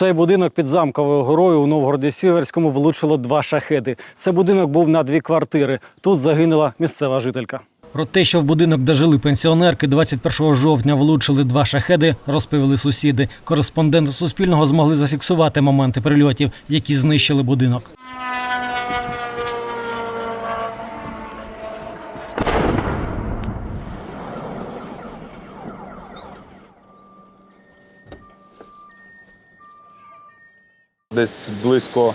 цей будинок під замковою горою у Новгороді Сіверському влучило два шахеди. Це будинок був на дві квартири. Тут загинула місцева жителька. Про те, що в будинок, де жили пенсіонерки, 21 жовтня влучили два шахеди, розповіли сусіди. Кореспонденти Суспільного змогли зафіксувати моменти прильотів, які знищили будинок. Десь близько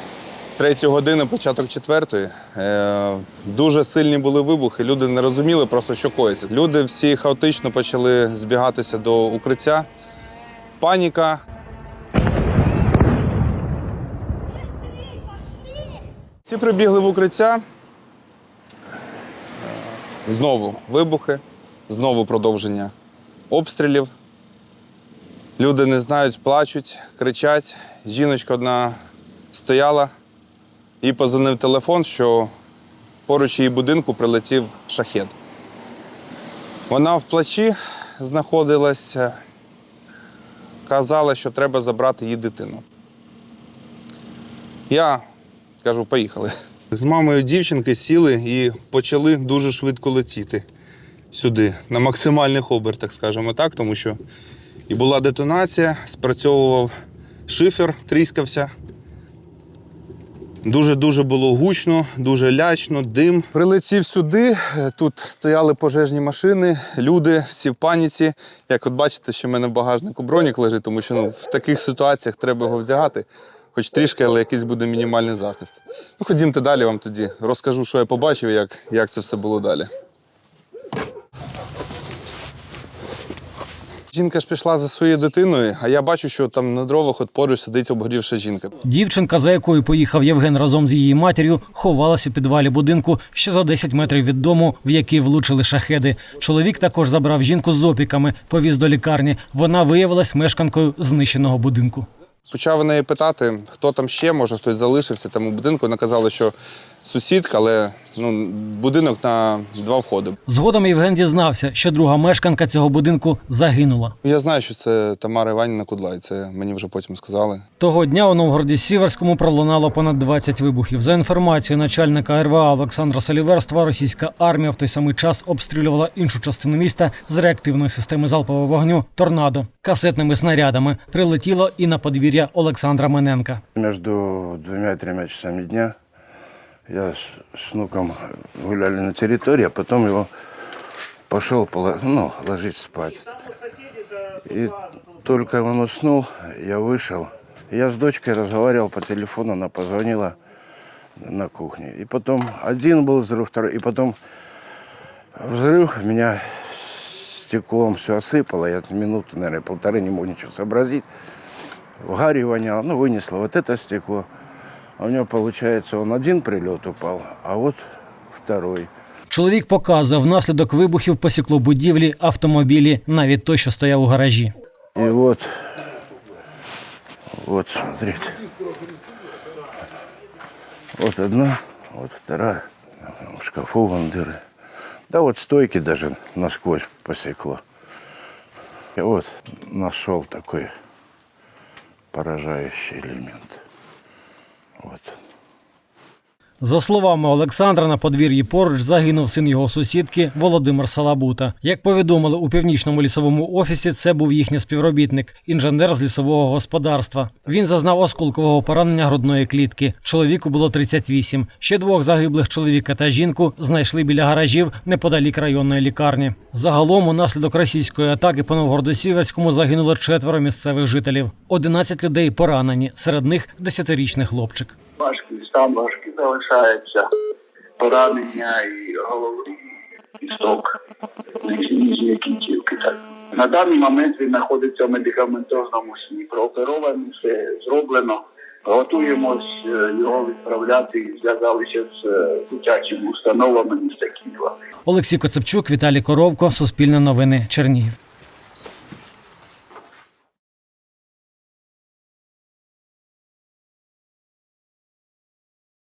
третьої години, початок четвертої. Е, дуже сильні були вибухи. Люди не розуміли просто, що коїться. Люди всі хаотично почали збігатися до укриття. Паніка. Всі прибігли в укриття. Е, Знову вибухи, знову продовження обстрілів. Люди не знають, плачуть, кричать. Жіночка одна стояла, їй позвонив телефон, що поруч її будинку прилетів шахет. Вона в плачі знаходилася, казала, що треба забрати її дитину. Я кажу, поїхали. З мамою дівчинки сіли і почали дуже швидко летіти сюди, на максимальних обертах, скажімо так, тому що і була детонація, спрацьовував шифер, тріскався. Дуже-дуже було гучно, дуже лячно, дим. Прилетів сюди, е, тут стояли пожежні машини, люди всі в паніці. Як от бачите, що в мене в багажнику бронік лежить, тому що ну, в таких ситуаціях треба його взягати, хоч трішки, але якийсь буде мінімальний захист. Ну, ходімте далі, вам тоді розкажу, що я побачив, як, як це все було далі. Жінка ж пішла за своєю дитиною, а я бачу, що там на дровах от поруч сидить обгорівша жінка. Дівчинка, за якою поїхав Євген разом з її матір'ю, ховалась у підвалі будинку ще за 10 метрів від дому, в який влучили шахеди. Чоловік також забрав жінку з опіками, повіз до лікарні. Вона виявилась мешканкою знищеного будинку. Почав у неї питати, хто там ще, може хтось залишився там у будинку. Вона казала, що сусідка, але ну, будинок на два входи. Згодом Євген дізнався, що друга мешканка цього будинку загинула. Я знаю, що це Тамара Іванівна Кудлай, це мені вже потім сказали. Того дня у Новгороді Сіверському пролунало понад 20 вибухів. За інформацією начальника РВА Олександра Соліверства, російська армія в той самий час обстрілювала іншу частину міста з реактивної системи залпового вогню Торнадо касетними снарядами. Прилетіло і на подвір'я Олександра Мененка. Между двумя и тремя часами дня я с, с внуком гуляли на территории, а потом его пошел ну, ложить спать. И только он уснул, я вышел. Я с дочкой разговаривал по телефону, она позвонила на кухне. И потом один был взрыв, второй, и потом взрыв, меня стеклом все осыпало, я минуту, наверное, полторы не мог ничего сообразить. В гаре воняло, ну, вынесло вот это стекло. А у него, получается, он один прилет упал, а вот второй. Чоловік показує, внаслідок вибухів посікло будівлі, автомобілі, навіть той, що стояв у гаражі. И вот, вот, смотрите. Вот одна, вот вторая. В шкафу вон дыры. Да вот стойки даже насквозь посекло. И вот нашел такой поражающий элемент. Вот. За словами Олександра, на подвір'ї поруч загинув син його сусідки Володимир Салабута. Як повідомили у північному лісовому офісі, це був їхній співробітник, інженер з лісового господарства. Він зазнав осколкового поранення грудної клітки. Чоловіку було 38. Ще двох загиблих чоловіка та жінку знайшли біля гаражів неподалік районної лікарні. Загалом, унаслідок російської атаки по Новгороду-Сіверському загинуло четверо місцевих жителів. 11 людей поранені, серед них 10-річний хлопчик. Важкий стан важкий залишається, поранення і голови, і сток, кінцівки. Так. На даний момент він знаходиться в медикаментозному сні. Прооперований, все зроблено. Готуємось е, його відправляти і зв'язалися з е, дитячими установами міста Києва. Олексій Коцепчук, Віталій Коровко, Суспільне новини, Чернігів.